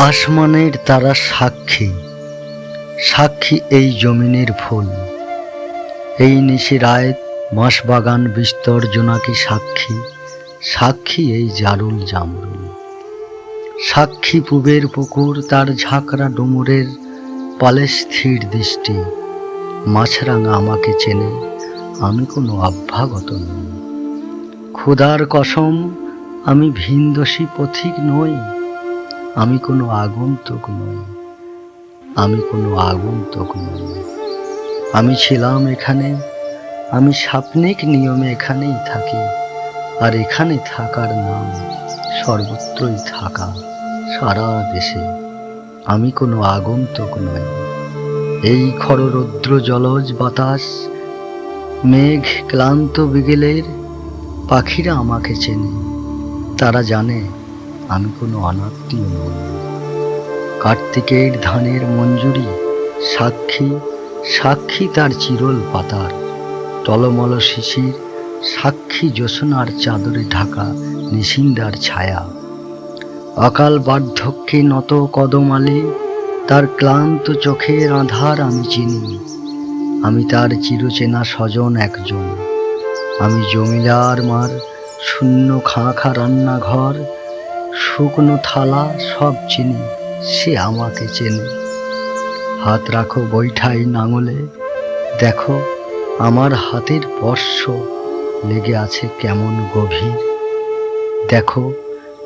আসমানের তারা সাক্ষী সাক্ষী এই জমিনের ফুল। এই নিশি রায় বাঁশবাগান বিস্তর জোনাকি সাক্ষী সাক্ষী এই জারুল জামরুল। সাক্ষী পুবের পুকুর, তার ঝাঁকড়া ডুমুরের পালে স্থির দৃষ্টি। মাছরাঙা আমাকে চেনে, আমি কোনো অভ্যাগত নই। ক্ষুধার কসম, আমি ভিনদোষী পথিক নই। আমি কোনো আগন্তুক নই। আমি কোনো আগন্তুক নই। আমি ছিলাম এখানে, আমি সাপনিক নিয়মে এখানেই থাকি, আর এখানে থাকার নাম সর্বত্রই থাকা সারা দেশে। আমি কোনো আগন্তুক নই। এই খররৌদ্র জলজ বাতাস, মেঘ ক্লান্ত বিকেলের, পাখিরা আমাকে চেনে। তারা জানে আমি কোনো অনাত্মীয় নই কার্তিকের ধানের মঞ্জুরি সাক্ষী সাক্ষী তার চিরল পাতার। টলমল শিশির, সাক্ষী জ্যোৎস্নার চাদরে ঢাকা নিশিন্দার ছায়া। অকাল বার্ধক্যে নত কদমালে, তার ক্লান্ত চোখের আধার আমি চিনি। আমি তার চিরচেনা স্বজন একজন। আমি জমিদার মার শূন্য খাঁ খা রান্নাঘর শুকনো থালা সব চিনি, সে আমাকে চেনে। হাত রাখো বৈঠাই নাঙলে, দেখো আমার হাতের স্পর্শ লেগে আছে কেমন গভীর। দেখো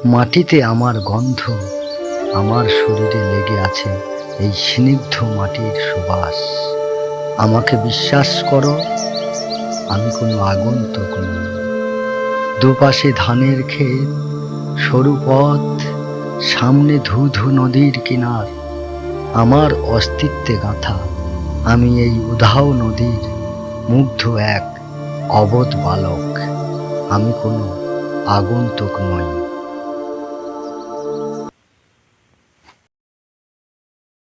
মাটিতে আমার গন্ধ আমার শরীরে লেগে আছে এই স্নিগ্ধ মাটির সুবাস। আমাকে বিশ্বাস করো, আমি কোনো আগন্তুক নই। দুপাশে ধানের ক্ষেত সরু পথ, সামনে ধু ধু নদীর কিনার, আমার অস্তিত্বে গাঁথা, আমি এই উধাও নদীর মুগ্ধ এক অবধ বালক, আমি কোনো আগন্তুক নই